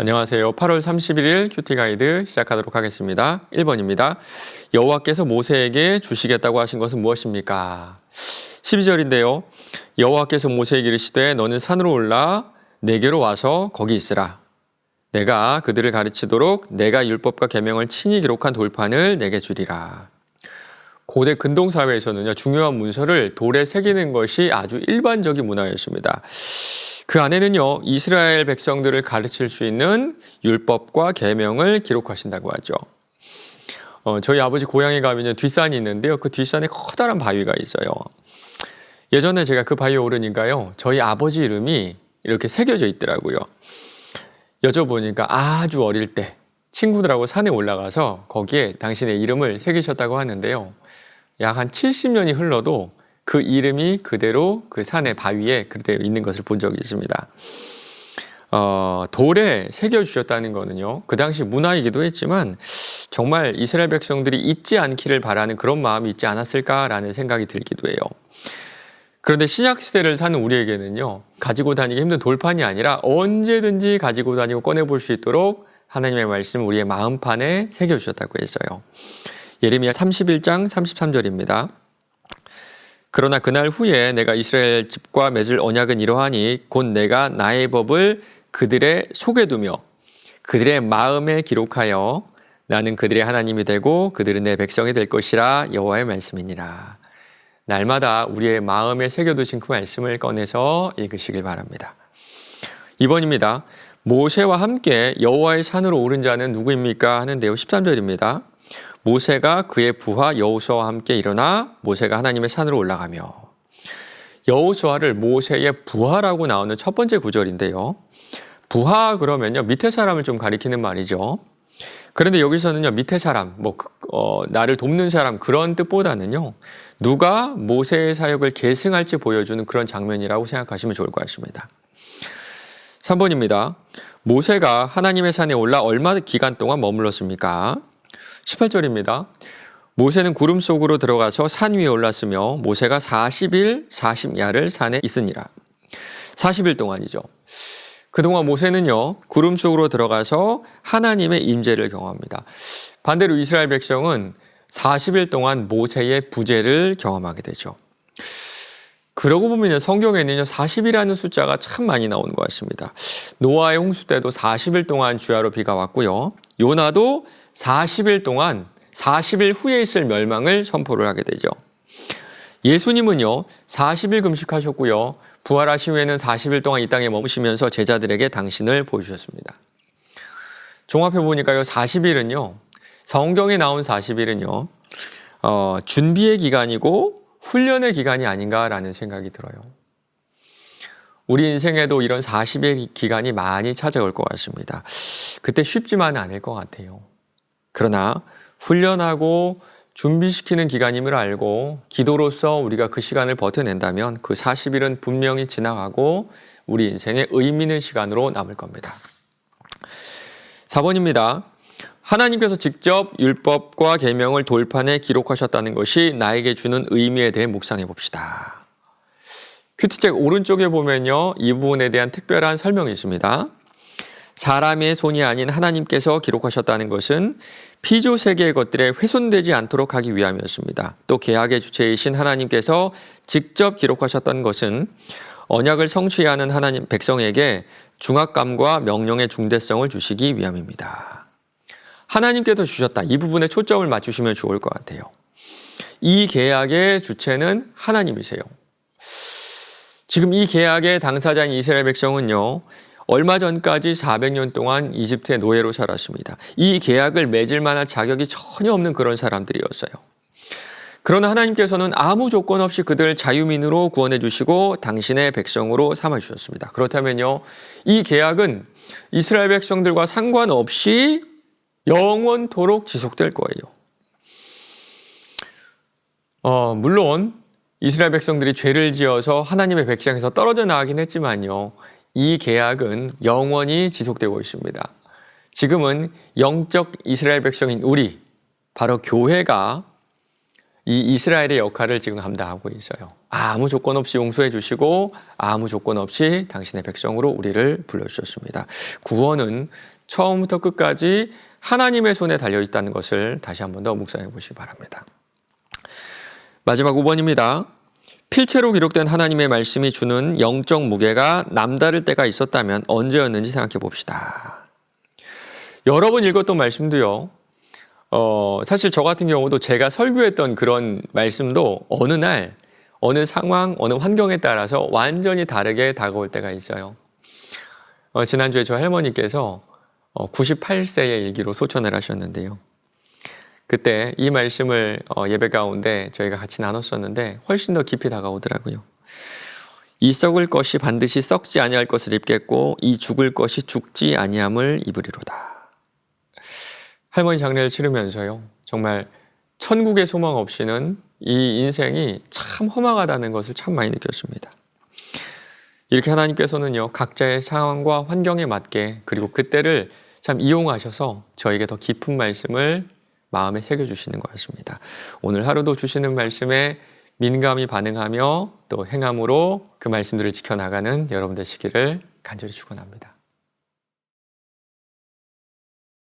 안녕하세요. 8월 31일 큐티 가이드 시작하도록 하겠습니다. 1번입니다. 여호와께서 모세에게 주시겠다고 하신 것은 무엇입니까? 12절인데요. 여호와께서 모세에게 이르시되 너는 산으로 올라 내게로 와서 거기 있으라. 내가 그들을 가르치도록 내가 율법과 계명을 친히 기록한 돌판을 내게 주리라. 고대 근동 사회에서는요 중요한 문서를 돌에 새기는 것이 아주 일반적인 문화였습니다. 그 안에는요 이스라엘 백성들을 가르칠 수 있는 율법과 계명을 기록하신다고 하죠. 어, 저희 아버지 고향에 가면 뒷산이 있는데요. 그 뒷산에 커다란 바위가 있어요. 예전에 제가 그 바위에 오르니까요. 저희 아버지 이름이 이렇게 새겨져 있더라고요. 여쭤보니까 아주 어릴 때 친구들하고 산에 올라가서 거기에 당신의 이름을 새기셨다고 하는데요. 약 한 70년이 흘러도 그 이름이 그대로 그 산의 바위에 그대로 있는 것을 본 적이 있습니다. 어, 돌에 새겨주셨다는 거는요, 그 당시 문화이기도 했지만, 정말 이스라엘 백성들이 잊지 않기를 바라는 그런 마음이 있지 않았을까라는 생각이 들기도 해요. 그런데 신약 시대를 사는 우리에게는요, 가지고 다니기 힘든 돌판이 아니라 언제든지 가지고 다니고 꺼내볼 수 있도록 하나님의 말씀 우리의 마음판에 새겨주셨다고 했어요. 예레미야 31장 33절입니다. 그러나 그날 후에 내가 이스라엘 집과 맺을 언약은 이러하니 곧 내가 나의 법을 그들의 속에 두며 그들의 마음에 기록하여 나는 그들의 하나님이 되고 그들은 내 백성이 될 것이라 여호와의 말씀이니라. 날마다 우리의 마음에 새겨두신 그 말씀을 꺼내서 읽으시길 바랍니다. 2번입니다. 모세와 함께 여호와의 산으로 오른 자는 누구입니까? 하는데요. 13절입니다. 모세가 그의 부하 여호수아와 함께 일어나 모세가 하나님의 산으로 올라가며 여호수아를 모세의 부하라고 나오는 첫 번째 구절인데요. 부하 그러면요 밑에 사람을 좀 가리키는 말이죠. 그런데 여기서는요 밑에 사람 뭐 어, 나를 돕는 사람 그런 뜻보다는요 누가 모세의 사역을 계승할지 보여주는 그런 장면이라고 생각하시면 좋을 것 같습니다. 3번입니다. 모세가 하나님의 산에 올라 얼마 기간 동안 머물렀습니까? 18절입니다. 모세는 구름 속으로 들어가서 산 위에 올랐으며 모세가 40일 40야를 산에 있으니라. 40일 동안이죠. 그동안 모세는요, 구름 속으로 들어가서 하나님의 임재를 경험합니다. 반대로 이스라엘 백성은 40일 동안 모세의 부재를 경험하게 되죠. 그러고 보면 성경에는요, 40이라는 숫자가 참 많이 나오는 것 같습니다. 노아의 홍수 때도 40일 동안 주야로 비가 왔고요. 요나도 40일 동안 40일 후에 있을 멸망을 선포를 하게 되죠. 예수님은요, 40일 금식하셨고요. 부활하신 후에는 40일 동안 이 땅에 머무시면서 제자들에게 당신을 보여주셨습니다. 종합해 보니까요, 40일은요, 성경에 나온 40일은요, 어, 준비의 기간이고 훈련의 기간이 아닌가라는 생각이 들어요. 우리 인생에도 이런 40일 기간이 많이 찾아올 것 같습니다. 그때 쉽지만은 않을 것 같아요. 그러나 훈련하고 준비시키는 기간임을 알고 기도로서 우리가 그 시간을 버텨낸다면 그 40일은 분명히 지나가고 우리 인생의 의미 있는 시간으로 남을 겁니다. 4번입니다. 하나님께서 직접 율법과 계명을 돌판에 기록하셨다는 것이 나에게 주는 의미에 대해 묵상해 봅시다. 큐티책 오른쪽에 보면요. 이 부분에 대한 특별한 설명이 있습니다. 사람의 손이 아닌 하나님께서 기록하셨다는 것은 피조 세계의 것들에 훼손되지 않도록 하기 위함이었습니다. 또 계약의 주체이신 하나님께서 직접 기록하셨던 것은 언약을 성취하는 하나님 백성에게 중압감과 명령의 중대성을 주시기 위함입니다. 하나님께서 주셨다. 이 부분에 초점을 맞추시면 좋을 것 같아요. 이 계약의 주체는 하나님이세요. 지금 이 계약의 당사자인 이스라엘 백성은요, 얼마 전까지 400년 동안 이집트의 노예로 살았습니다. 이 계약을 맺을 만한 자격이 전혀 없는 그런 사람들이었어요. 그러나 하나님께서는 아무 조건 없이 그들 자유민으로 구원해 주시고 당신의 백성으로 삼아 주셨습니다. 그렇다면요, 이 계약은 이스라엘 백성들과 상관없이 영원토록 지속될 거예요. 어, 물론 이스라엘 백성들이 죄를 지어서 하나님의 백성에서 떨어져 나가긴 했지만요. 이 계약은 영원히 지속되고 있습니다. 지금은 영적 이스라엘 백성인 우리, 바로 교회가 이 이스라엘의 역할을 지금 감당하고 있어요. 아무 조건 없이 용서해 주시고 아무 조건 없이 당신의 백성으로 우리를 불러주셨습니다. 구원은 처음부터 끝까지 하나님의 손에 달려 있다는 것을 다시 한 번 더 묵상해 보시기 바랍니다. 마지막 5번입니다. 필체로 기록된 하나님의 말씀이 주는 영적 무게가 남다를 때가 있었다면 언제였는지 생각해 봅시다. 여러 번 읽었던 말씀도요. 어, 사실 저 같은 경우도 제가 설교했던 그런 말씀도 어느 날, 어느 상황, 어느 환경에 따라서 완전히 다르게 다가올 때가 있어요. 어, 지난주에 저 할머니께서 어, 98세의 일기로 소천을 하셨는데요. 그때 이 말씀을 어, 예배 가운데 저희가 같이 나눴었는데 훨씬 더 깊이 다가오더라고요. 이 썩을 것이 반드시 썩지 아니할 것을 입겠고 이 죽을 것이 죽지 아니함을 입으리로다. 할머니 장례를 치르면서요. 정말 천국의 소망 없이는 이 인생이 참 허망하다는 것을 참 많이 느꼈습니다. 이렇게 하나님께서는요, 각자의 상황과 환경에 맞게 그리고 그때를 참 이용하셔서 저에게 더 깊은 말씀을 마음에 새겨주시는 것 같습니다. 오늘 하루도 주시는 말씀에 민감히 반응하며 또 행함으로 그 말씀들을 지켜나가는 여러분 되시기를 간절히 축원합니다.